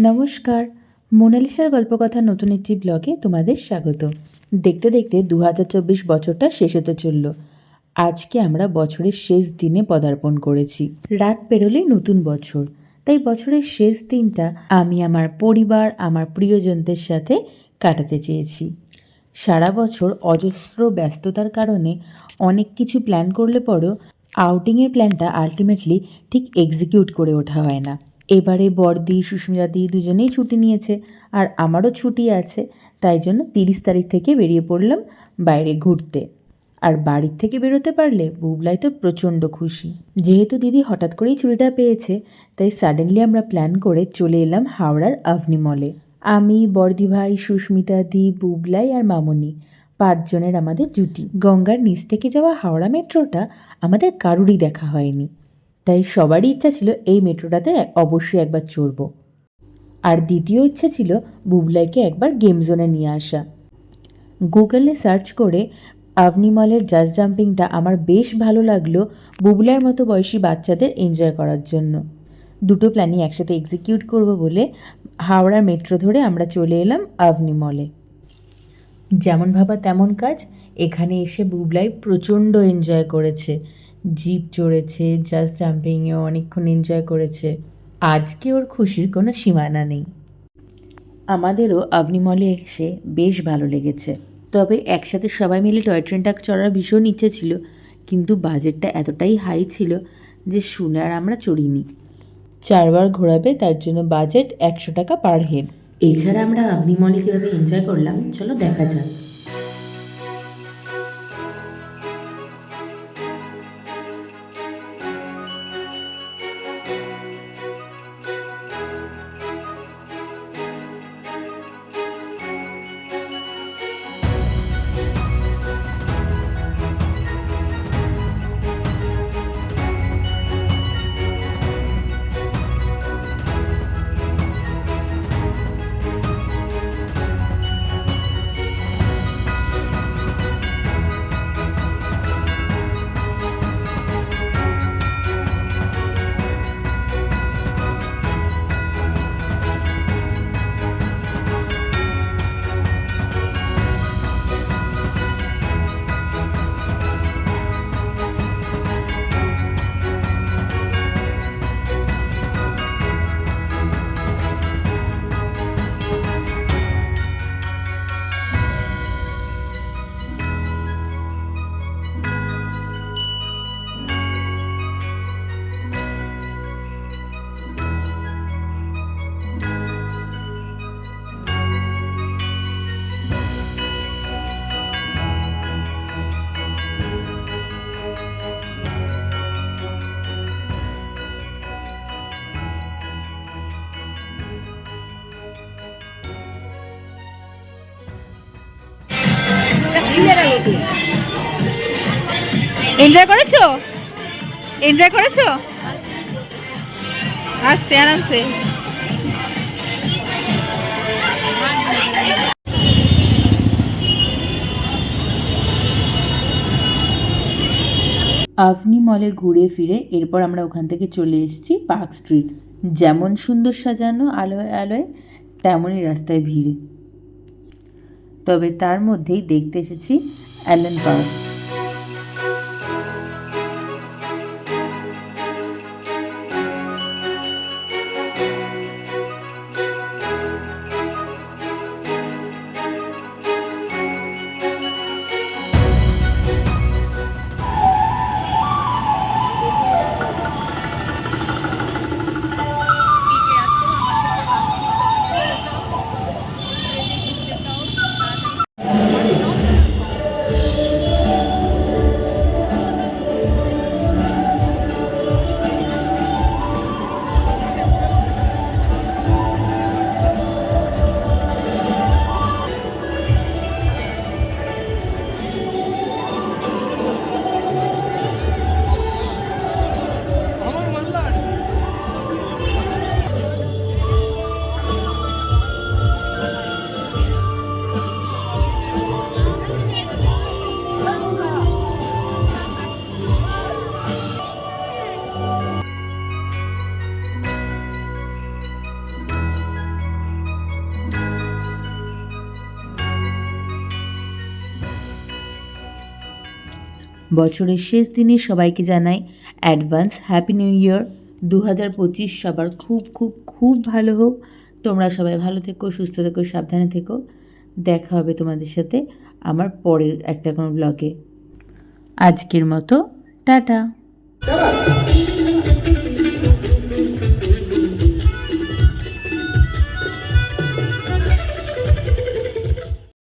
নমস্কার। মোনালিসার গল্পকথা নতুন একটি ব্লগে তোমাদের স্বাগত। দেখতে দেখতে দু হাজার চব্বিশ বছরটা শেষ হতে চলল। আজকে আমরা বছরের শেষ দিনে পদার্পণ করেছি। রাত পেরোলেই নতুন বছর। তাই বছরের শেষ দিনটা আমি আমার পরিবার, আমার প্রিয়জনদের সাথে কাটাতে চেয়েছি। সারা বছর অজস্র ব্যস্ততার কারণে অনেক কিছু প্ল্যান করলে পরেও আউটিংয়ের প্ল্যানটা আলটিমেটলি ঠিক এক্সিকিউট করে ওঠা হয় না। এবারে বড়দি সুস্মিতা দি দুজনেই ছুটি নিয়েছে আর আমারও ছুটি আছে, তাই জন্য তিরিশ তারিখ থেকে বেরিয়ে পড়লাম বাইরে ঘুরতে। আর বাড়ির থেকে বেরোতে পারলে বুবলাই তো প্রচণ্ড খুশি। যেহেতু দিদি হঠাৎ করেই ছুটিটা পেয়েছে, তাই সাডেনলি আমরা প্ল্যান করে চলে এলাম হাওড়ার আভনি মলে আমি বর্দি ভাই সুস্মিতা দি বুবলাই আর মামনি, পাঁচজনের আমাদের জুটি। গঙ্গার নিচ থেকে যাওয়া হাওড়া মেট্রোটা আমাদের কারুরই দেখা হয়নি। তাই সবারই ইচ্ছা ছিল এই মেট্রোটাতে অবশ্যই একবার চড়বো। আর দ্বিতীয় ইচ্ছা ছিল বুবলাইকে একবার গেম জোনে নিয়ে আসা। গুগলে সার্চ করে আভনি মলের জাস্ট জাম্পিংটা আমার বেশ ভালো লাগল বুবলার মতো বয়সী বাচ্চাদের এনজয় করার জন্য। দুটো প্ল্যানই একসাথে এক্সিকিউট করব বলে হাওড়া মেট্রো ধরে আমরা চলে এলাম আভনি মলে। যেমন ভাবা তেমন কাজ, এখানে এসে বুবলাই প্রচণ্ড এনজয় করেছে। জিপ চড়েছে জাস্ট জাম্পিংয়েও অনেকক্ষণ এনজয় করেছে। আজকে ওর খুশির কোনো সীমানা নেই। আমাদেরও মলে এসে বেশ ভালো লেগেছে। তবে একসাথে সবাই মিলে টয় ট্রেনটা চড়ার ভীষণ ইচ্ছে ছিল, কিন্তু বাজেটটা এতটাই হাই ছিল যে শুনে আর আমরা চড়িনি। চারবার ঘোরাবে, তার জন্য বাজেট একশো টাকা পার হেড এছাড়া আমরা মলে কীভাবে এনজয় করলাম, চলো দেখা যাক। এনজয় করেছ? এনজয় করেছ? আস্তে, আরামসে। আভনি মলে ঘুরে ফিরে এরপর আমরা ওখান থেকে চলে এসেছি পার্ক স্ট্রিট। যেমন সুন্দর সাজানো আলোয় আলোয়, তেমনই রাস্তায় ভিড়। তবে তার মধ্যেই দেখতে এসেছি অ্যালেন পার্ক। বছরের শেষ দিনে সবাইকে জানাই অ্যাডভান্স, হ্যাপি নিউ ইয়ার। দু হাজার পঁচিশ সবার খুব খুব খুব ভালো হোক। তোমরা সবাই ভালো থেকো, সুস্থ থেকো, সাবধানে থেকো। দেখা হবে তোমাদের সাথে আমার পরের একটা কোনো ব্লগে আজকের মতো টাটা।